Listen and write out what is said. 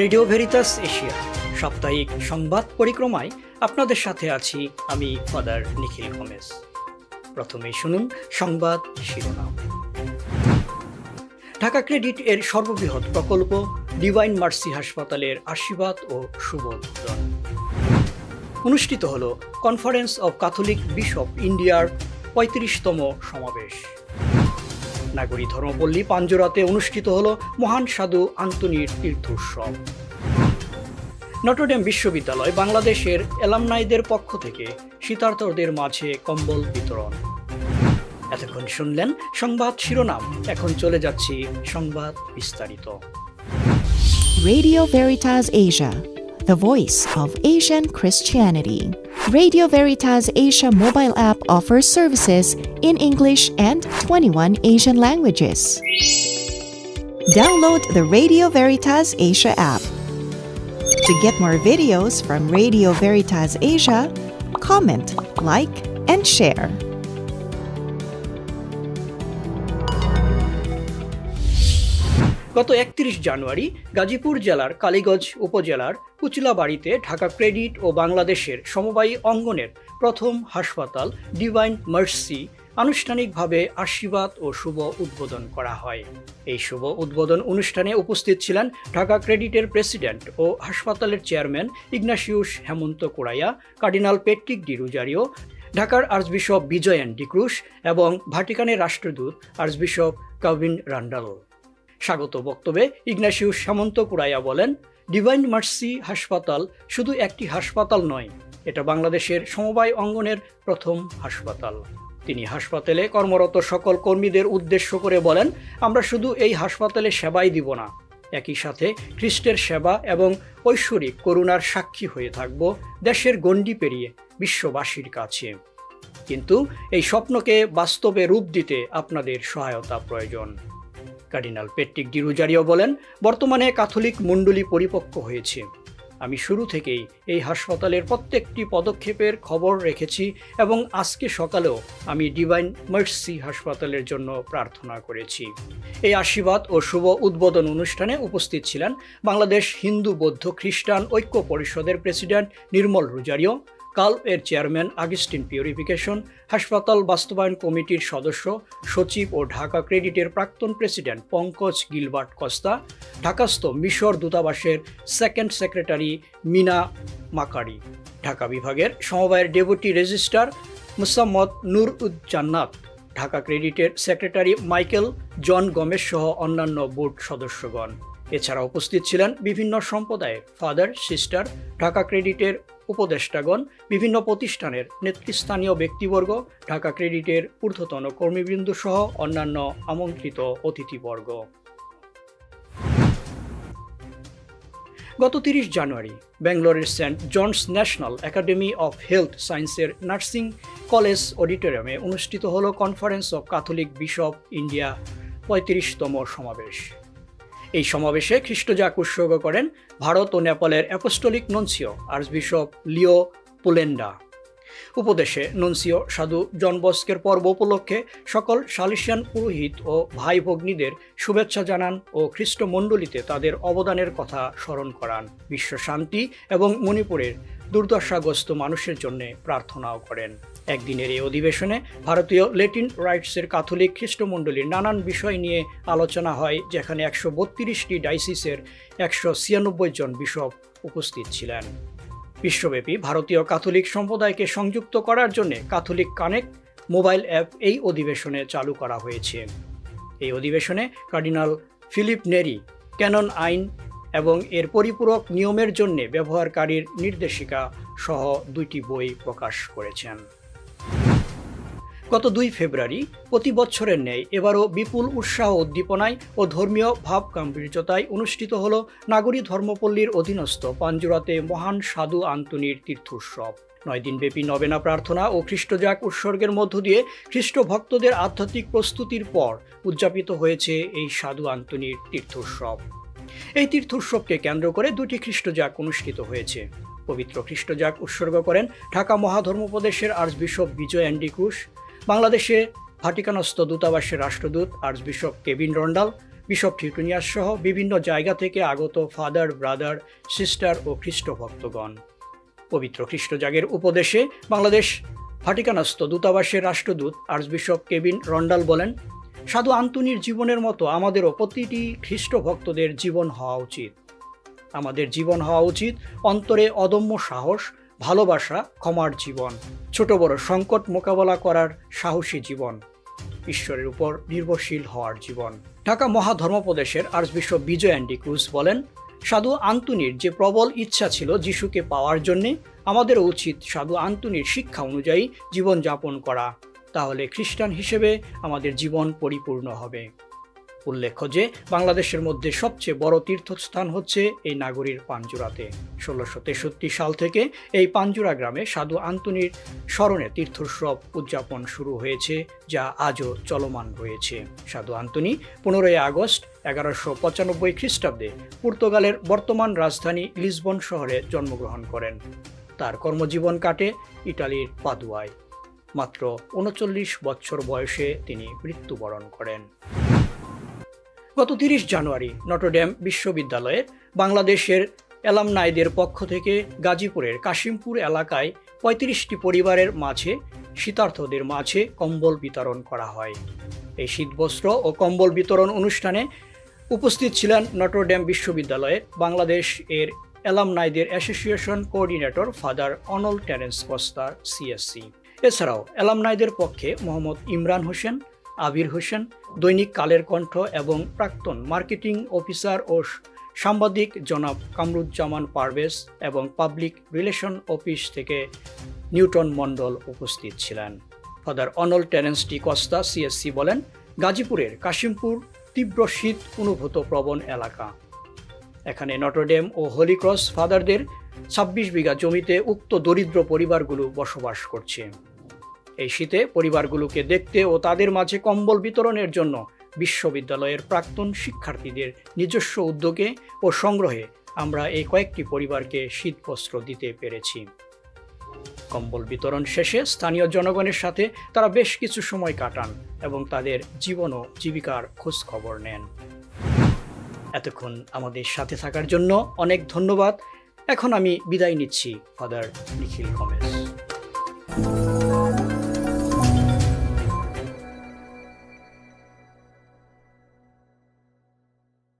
Radio Veritas Asia. সাপ্তাহিক সংবাদ পরিক্রমায় আপনাদের সাথে আছি আমি ফাদার নিখিল গমেজ। প্রথমেই শুনুন সংবাদ শিরোনাম। ঢাকা ক্রেডিট এর সর্ববৃহৎ প্রকল্প, ডিভাইন মার্সি হাসপাতালের আশীর্বাদ ও শুভ অনুষ্ঠিত হল কনফারেন্স অব ক্যাথলিক বিশপ ইন্ডিয়ার পঁয়ত্রিশতম সমাবেশ। নাগরী ধর্মপল্লী পাঞ্জরাতে অনুষ্ঠিত হল মহান সাধু আন্তনির তীর্থ উৎসব নটরডেম বিশ্ববিদ্যালয় বাংলাদেশের এলামনাইদের পক্ষ থেকে শীতার্তদের মাঝে কম্বল বিতরণ। এতক্ষণ শুনলেন সংবাদ শিরোনাম এখন চলে যাচ্ছি সংবাদ বিস্তারিত। Radio Veritas Asia, the voice of Asian Christianity. Radio Veritas Asia mobile app offers services in English and 21 Asian languages. Download the Radio Veritas Asia app. To get more videos from Radio Veritas Asia, comment, like, and share. গত একত্রিশ জানুয়ারি গাজীপুর জেলার কালীগঞ্জ উপজেলার কুচলাবাড়িতে Dhaka credit ও বাংলাদেশের সমবায়ী অঙ্গনের প্রথম হাসপাতাল divine mercy আনুষ্ঠানিকভাবে আশীর্বাদ ও শুভ উদ্বোধন করা হয়। এই শুভ উদ্বোধন অনুষ্ঠানে উপস্থিত ছিলেন ঢাকা ক্রেডিটের প্রেসিডেন্ট ও হাসপাতালের chairman Ignatius Hemanta Koraiya cardinal Patrick D Rozario, ঢাকার আর্চবিশপ বিজয়ন ডিক্রুশ এবং ভাটিকানের রাষ্ট্রদূত আর্চবিশপ কাভিন রান্ডাল। স্বাগত বক্তব্যে ইগনাসিউস সামন্ত কুরাইয়া বলেন, ডিভাইন মার্সি হাসপাতাল শুধু একটি হাসপাতাল নয়, এটা বাংলাদেশের সমবায় অঙ্গনের প্রথম হাসপাতাল। তিনি হাসপাতালে কর্মরত সকল কর্মীদের উদ্দেশ্য করে বলেন, আমরা শুধু এই হাসপাতালে সেবাই দিব না, একই সাথে খ্রিস্টের সেবা এবং ঐশ্বরিক করুণার সাক্ষী হয়ে থাকব দেশের গণ্ডি পেরিয়ে বিশ্ববাসীর কাছে। কিন্তু এই স্বপ্নকে বাস্তবে রূপ দিতে আপনাদের সহায়তা প্রয়োজন। কার্ডিনাল পেট্রিক ডিরুজারিও বলেন, বর্তমানে ক্যাথলিক মণ্ডলী পরিপক্ক হয়েছে। আমি শুরু থেকেই এই হাসপাতালের প্রত্যেকটি পদক্ষেপের খবর রেখেছি এবং আজকে সকালেও আমি ডিভাইন মার্সি হাসপাতালের জন্য প্রার্থনা করেছি। এই আশীর্বাদ ও শুভ উদ্বোধন অনুষ্ঠানে উপস্থিত ছিলেন বাংলাদেশ হিন্দু বৌদ্ধ খ্রিস্টান ঐক্য পরিষদের প্রেসিডেন্ট নির্মল রুজারিও কাল এর চেয়ারম্যান আগস্টিন পিউরিফিকেশন, হাসপাতাল বাস্তবায়ন কমিটির সদস্য, সচিব ও ঢাকা ক্রেডিটের প্রাক্তন প্রেসিডেন্ট পঙ্কজ গিলবার্ট কস্তা, ঢাকাস্থ মিশর দূতাবাসের second secretary Mina Makari. Dhaka বিভাগের সমবায়ের ডেপুটি রেজিস্ট্রার মুসাম্মদ নূর উজ্জান্নাত ঢাকা ক্রেডিটের সেক্রেটারি মাইকেল জন গমেশ সহ অন্যান্য বোর্ড সদস্যগণ। এছাড়া উপস্থিত ছিলেন বিভিন্ন সম্প্রদায়ের ফাদার, সিস্টার, ঢাকা ক্রেডিটের উপদেষ্টাগণ বিভিন্ন প্রতিষ্ঠানের নেতৃস্থানীয় ব্যক্তিবর্গ, ঢাকা ক্রেডিটের ঊর্ধ্বতন কর্মীবৃন্দ সহ অন্যান্য আমন্ত্রিত অতিথিবর্গ। গত তিরিশ জানুয়ারি, ব্যাঙ্গালোরের Saint John's national academy of health সায়েন্সের নার্সিং কলেজ অডিটোরিয়ামে অনুষ্ঠিত হল conference of Catholic bishop India পঁয়ত্রিশতম সমাবেশ। এই সমাবেশে খ্রিস্টজাক উৎসর্গ করেন, ভারত ও নেপালের অ্যাপোস্টলিক ননসিও আর্চবিশপ লিও পুলেন্ডা উপদেশে নন্সিও সাধু জন বস্কের পর্ব উপলক্ষে সকল সালিশিয়ান পুরোহিত ও ভাই ভগ্নীদের শুভেচ্ছা জানান ও খ্রিস্ট মণ্ডলীতে তাদের অবদানের কথা স্মরণ করান। বিশ্ব শান্তি এবং মণিপুরের দুর্দশাগ্রস্ত মানুষের জন্য প্রার্থনাও করেন। একদিনের এই অধিবেশনে ভারতীয় লেটিন রাইটসের ক্যাথলিক খ্রিস্টমণ্ডলীর নানান বিষয় নিয়ে আলোচনা হয়, যেখানে একশো বত্রিশটি ডাইসিসের একশো ছিয়ানব্বই জন বিশপ উপস্থিত ছিলেন। বিশ্বব্যাপী ভারতীয় ক্যাথলিক সম্প্রদায়কে সংযুক্ত করার জন্য ক্যাথলিক কানেক্ট মোবাইল অ্যাপ এই অধিবেশনে চালু করা হয়েছে। এই অধিবেশনে কার্ডিনাল ফিলিপ নেরি, ক্যানন আইন এবং এর পরিপূরক নিয়মের জন্য ব্যবহারকারীর নির্দেশিকা সহ দুইটি বই প্রকাশ করেছেন। গত দুই ফেব্রুয়ারি প্রতি বছরের ন্যায় এবারও বিপুল উৎসাহ উদ্দীপনায় ও ধর্মীয় ভাব গাম্ভীর্যতায় অনুষ্ঠিত হল নাগরী ধর্মপল্লীর অধীনস্থ পাঞ্জুরাতে মহান সাধু আন্তনির তীর্থোৎসব। নয় দিনব্যাপী নবেনা প্রার্থনা ও খ্রিস্টজাক উৎসর্গের মধ্য দিয়ে খ্রিস্ট ভক্তদের আধ্যাত্মিক প্রস্তুতির পর উদযাপিত হয়েছে এই সাধু আন্তনির তীর্থোৎসব। এই তীর্থোৎসবকে কেন্দ্র করে দুটি খ্রিস্টজাক অনুষ্ঠিত হয়েছে। পবিত্র খ্রিস্টজাক উৎসর্গ করেন ঢাকা মহাধর্মপ্রদেশের আর্চবিশপ বিজয় অ্যান্ডি ক্রুশ বাংলাদেশে ভাটিকানস্থ দূতাবাসের রাষ্ট্রদূত archbishop Kevin Randall, bishop Theotonius সহ বিভিন্ন জায়গা থেকে আগত ফাদার, ব্রাদার, সিস্টার ও খ্রিস্ট ভক্তগণ। পবিত্র খ্রিস্টজাগের উপদেশে বাংলাদেশ ভাটিকানস্থ দূতাবাসের রাষ্ট্রদূত আর্চবিশপ কেবিন রন্ডাল বলেন, সাধু আন্তনির জীবনের মতো আমাদেরও প্রতিটি খ্রিস্ট ভক্তদের জীবন হওয়া উচিত। আমাদের জীবন হওয়া উচিত অন্তরে অদম্য সাহস ভালোবাসা ক্ষমার জীবন, ছোট বড় সংকট মোকাবেলা করার সাহসী জীবন, ঈশ্বরের উপর নির্ভরশীল হওয়ার জীবন। ঢাকা মহাধর্মপ্রদেশের আর্চবিশপ বিজয় অ্যান্ডি ক্রুজ বলেন, সাধু আন্তনির যে প্রবল ইচ্ছা ছিল যিশুকে পাওয়ার জন্যে আমাদেরও উচিত সাধু আন্তনির শিক্ষা অনুযায়ী জীবনযাপন করা। তাহলে খ্রিস্টান হিসেবে আমাদের জীবন পরিপূর্ণ হবে। উল্লেখ্য যে বাংলাদেশের মধ্যে সবচেয়ে বড় তীর্থস্থান হচ্ছে এই নাগরীর পাঞ্জুরাতে। ষোলোশো তেষট্টি সাল থেকে এই পাঞ্জুরা গ্রামে সাধু আন্তনির স্মরণে তীর্থোৎসব উদযাপন শুরু হয়েছে, যা আজও চলমান রয়েছে। সাধু আন্তনি পনেরোই আগস্ট এগারোশো পঁচানব্বই খ্রিস্টাব্দে পর্তুগালের বর্তমান রাজধানী লিসবন শহরে জন্মগ্রহণ করেন। তার কর্মজীবন কাটে ইটালির পাদুয়ায়। মাত্র উনচল্লিশ বছর বয়সে তিনি মৃত্যুবরণ করেন। গত তিরিশ জানুয়ারি নটরডেম বিশ্ববিদ্যালয়ের বাংলাদেশের এলামনাইদের পক্ষ থেকে গাজীপুরের কাশিমপুর এলাকায় পঁয়ত্রিশটি পরিবারের মাঝে, শীতার্থদের মাঝে কম্বল বিতরণ করা হয়। এই শীতবস্ত্র ও কম্বল বিতরণ অনুষ্ঠানে উপস্থিত ছিলেন নটরডেম বিশ্ববিদ্যালয়ের বাংলাদেশ এর এলামনাইদের association coordinator father Anol Terence কস্তার CSC এছাড়াও এলামনাইদের পক্ষে মোহাম্মদ ইমরান হোসেন আবির হোসেন, দৈনিক কালের কণ্ঠ এবং প্রাক্তন মার্কেটিং অফিসার ও সাংবাদিক জনাব কামরুজ্জামান পারভেজ এবং পাবলিক রিলেশন অফিস থেকে নিউটন মণ্ডল উপস্থিত ছিলেন। Father Anol Terence D Costa CSC বলেন, গাজীপুরের কাশিমপুর তীব্র শীত অনুভূত প্রবণ এলাকা। এখানে নটরডেম ও হলিক্রস ফাদারদের ছাব্বিশ বিঘা জমিতে উক্ত দরিদ্র পরিবারগুলো বসবাস করছে। এই শীতে পরিবারগুলোকে দেখতে ও তাদের মাঝে কম্বল বিতরণের জন্য বিশ্ববিদ্যালয়ের প্রাক্তন শিক্ষার্থীদের নিজস্ব উদ্যোগে ও সংগ্রহে আমরা এই কয়েকটি পরিবারকে শীতবস্ত্র দিতে পেরেছি। কম্বল বিতরণ শেষে স্থানীয় জনগণের সাথে তারা বেশ কিছু সময় কাটান এবং তাদের জীবন ও জীবিকার খোঁজ খবর নেন। এতক্ষণ আমাদের সাথে থাকার জন্য অনেক ধন্যবাদ। এখন আমি বিদায় নিচ্ছি, ফাদার নিখিল গমেজ।